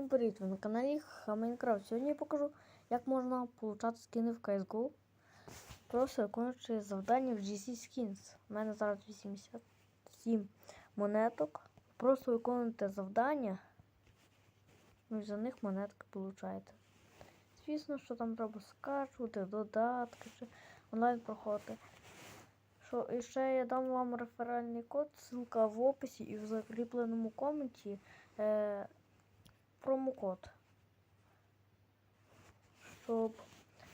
Всім привіт! Ви на каналі Майнкрафт. Сьогодні я покажу, як можна получати скини в CSGO. Просто виконуючи завдання в GC Skins. У мене зараз 87 монеток. Просто виконуєте завдання. Ну і за них монетки получаєте. Звісно, що там треба скачувати, додатки чи онлайн проходити. Що, і ще я дам вам реферальний код, ссылка в описі і в закріпленому коменті. Е, промокод, щоб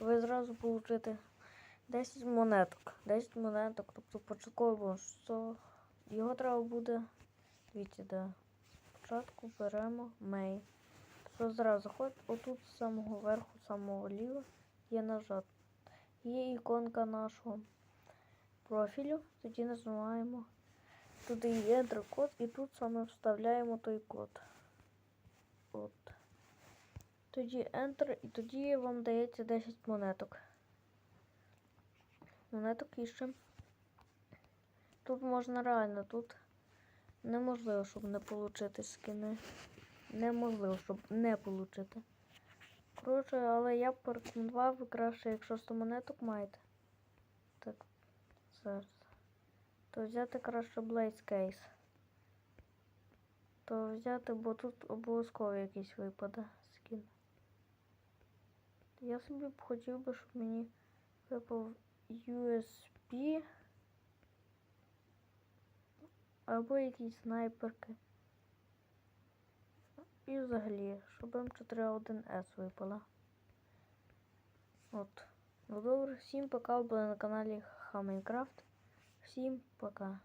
ви зразу отримати 10 монеток. 10 монеток, тобто початковий. Що його треба буде. Дивіться, де. Спочатку беремо мей. Що зразу заходить, отут з самого верху, з самого ліва є нажат. Є іконка нашого профілю. Тоді нажимаємо. Туди є код і тут саме вставляємо той код. От. Тоді Enter і тоді вам дається 10 монеток. Монеток іще. Тут можна реально, тут неможливо, щоб не отримати скини. Неможливо, щоб не отримати. Коротше, але я б порекомендував краще, якщо 100 монеток маєте. Так, зараз. То взяти краще Blaze Case то взяти, бо тут обов'язково якийсь випаде скін. Я собі б хотів би, щоб мені випав USB або якісь снайперки. І взагалі, щоб М41С випала. От. Ну добре, всім пока, ви були на каналі Хамайнкрафт. Всім пока.